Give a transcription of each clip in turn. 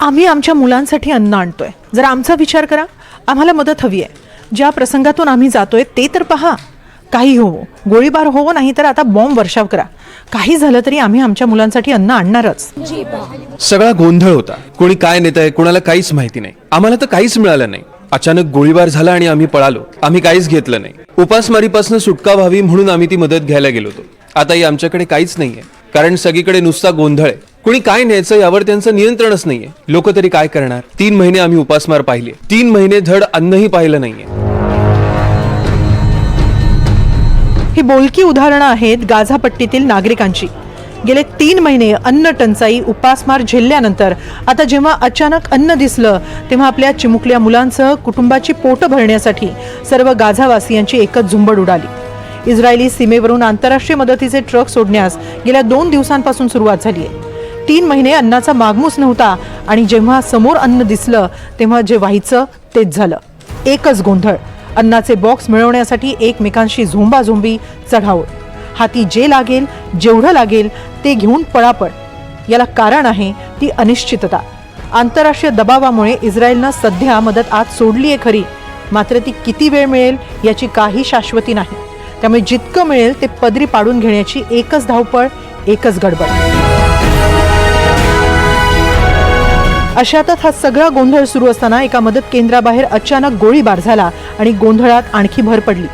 आम्ही आमच्या मुलांसाठी अन्न आणतोय. जर आमचा विचार करा. आम्हाला मदत हवी आहे. ज्या प्रसंगातून आम्ही जातोय ते तर पहा. काही हो गोळीबार होवो नाही तर आता बॉम्ब वर्षाव करा. काही झालं तरी आम्ही आमच्या मुलांसाठी अन्न आणणारच. सगळा गोंधळ होता. कोणी काय नेत आहे कोणाला काहीच माहिती नाही. आम्हाला तर काहीच मिळालं नाही. अचानक गोळीबार झाला आणि आम्ही पळालो. आम्ही काहीच घेतलं नाही. उपासमारीपासून सुटका व्हावी म्हणून आम्ही ती मदत घ्यायला गेलो होतो. आताही आमच्याकडे काहीच नाहीये. कारण सगळीकडे नुसता गोंधळ आहे. कोणी काय न्यायचं यावर त्यांचं नियंत्रणच नाहीये. लोक तरी काय करणार? तीन महिने आम्ही उपासमार पाहिले. तीन महिने धड अन्नही पाहिलं नाहीये. ही बोलकी उदाहरणं आहेत गाझापट्टीतील नागरिकांची. गेले तीन महिने अन्न टंचाई उपासमार झेलल्यानंतर आता जेव्हा अचानक अन्न दिसलं तेव्हा आपल्या चिमुकल्या मुलांसह कुटुंबाची पोटं भरण्यासाठी सर्व गाझावासियांची एकच झुंबड उडाली. इस्रायली सीमेवरून आंतरराष्ट्रीय मदतीचे ट्रक सोडण्यास गेल्या दोन दिवसांपासून सुरुवात झाली आहे तीन महिने अन्नाचा मागमूस नव्हता आणि जेव्हा समोर अन्न दिसलं तेव्हा जे व्हायचं तेच झालं. एकच गोंधळ. अन्नाचे बॉक्स मिळवण्यासाठी एकमेकांशी झोंबाझोंबी चढाव हाती जे लागेल जेवढं लागेल ते घेऊन पळापळ. याला कारण आहे ती अनिश्चितता. आंतरराष्ट्रीय दबावामुळे इस्रायलनं सध्या मदत आत सोडली आहे खरी. मात्र ती किती वेळ मिळेल याची काही शाश्वती नाही. त्यामुळे जितकं मिळेल ते पदरी पाडून घेण्याची एकच धावपळ एकच गडबड. अशातच हा सगळा गोंधळ सुरू असताना एका मदत केंद्राबाहेर अचानक गोळीबार झाला आणि गोंधळात आणखी भर पडली.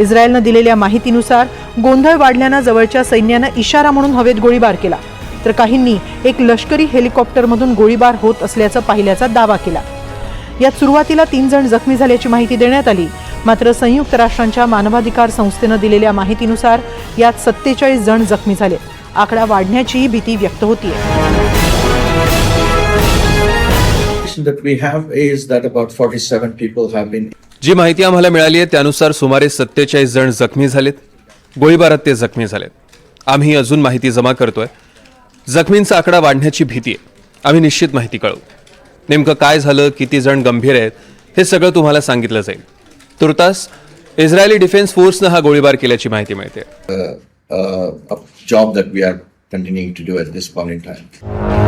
इस्रायलनं दिलेल्या माहितीनुसार गोंधळ वाढल्यानं जवळच्या सैन्यानं इशारा म्हणून हवेत गोळीबार केला. तर काहींनी एक लष्करी हेलिकॉप्टरमधून गोळीबार होत असल्याचं पाहिल्याचा दावा केला. यात सुरुवातीला तीन जण जखमी झाल्याची माहिती देण्यात आली. मात्र संयुक्त राष्ट्रांच्या मानवाधिकार संस्थेनं दिलेल्या माहितीनुसार यात सत्तेचाळीस जण जखमी झाले. आकडा वाढण्याचीही भीती व्यक्त होतीये. Information that we have is that about 47 people have been जी माहिती आम्हाला मिळाली आहे त्यानुसार सुमारे सत्तेचाळीस जण जखमी झालेत. गोळीबारात ते जखमी झालेत. आम्ही अजून माहिती जमा करतोय. जखमींचा आकडा वाढण्याची भीती आहे. आम्ही निश्चित माहिती कळवू. नेमकं काय झालं किती जण गंभीर आहेत हे सगळं तुम्हाला सांगितलं जाईल. तुर्तास इस्रायली डिफेन्स फोर्सनं हा गोळीबार केल्याची माहिती मिळते. Uh, a job that we are continuing to do at this point in time.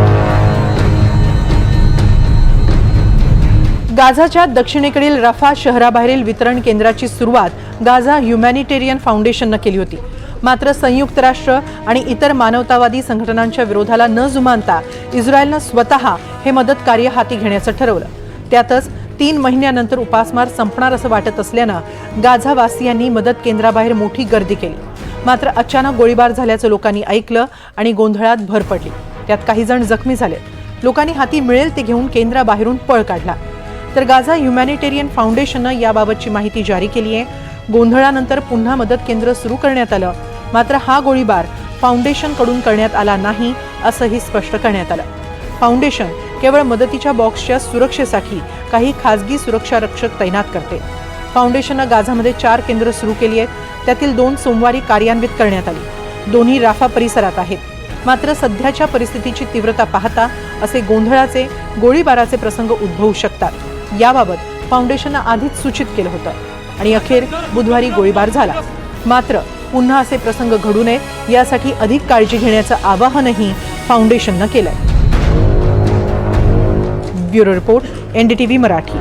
गाझाच्या दक्षिणेकडील रफा शहराबाहेरील वितरण केंद्राची सुरुवात गाझा ह्युमॅनिटेरियन फाउंडेशननं केली होती. मात्र संयुक्त राष्ट्र आणि इतर मानवतावादी संघटनांच्या विरोधाला न जुमानता इस्रायलनं स्वतः हे मदत कार्य हाती घेण्याचं ठरवलं. त्यातच तीन महिन्यानंतर उपासमार संपणार असं वाटत असल्यानं गाझावासियांनी मदत केंद्राबाहेर मोठी गर्दी केली. मात्र अचानक गोळीबार झाल्याचं लोकांनी ऐकलं आणि गोंधळात भर पडली. त्यात काही जण जखमी झाले. लोकांनी हाती मिळेल ते घेऊन केंद्राबाहेरून पळ काढला. तर गाझा ह्युमॅनिटेरियन फाउंडेशननं याबाबतची माहिती जारी केली आहे. गोंधळानंतर पुन्हा मदत केंद्र सुरू करण्यात आलं. मात्र हा गोळीबार फाउंडेशनकडून करण्यात आला नाही असंही स्पष्ट करण्यात आलं. फाउंडेशन केवळ मदतीच्या बॉक्सच्या सुरक्षेसाठी काही खासगी सुरक्षा रक्षक तैनात करते. फाउंडेशननं गाझामध्ये चार केंद्र सुरू केली आहेत. त्यातील दोन सोमवारी कार्यान्वित करण्यात आली. दोन्ही राफा परिसरात आहेत. मात्र सध्याच्या परिस्थितीची तीव्रता पाहता असे गोंधळाचे गोळीबाराचे प्रसंग उद्भवू शकतात. याबाबत फाउंडेशननं आधीच सूचित केलं होतं. आणि अखेर बुधवारी गोळीबार झाला. मात्र पुन्हा असे प्रसंग घडू नये यासाठी अधिक काळजी घेण्याचं आवाहनही फाउंडेशननं केलंय. Bureau report NDTV Marathi.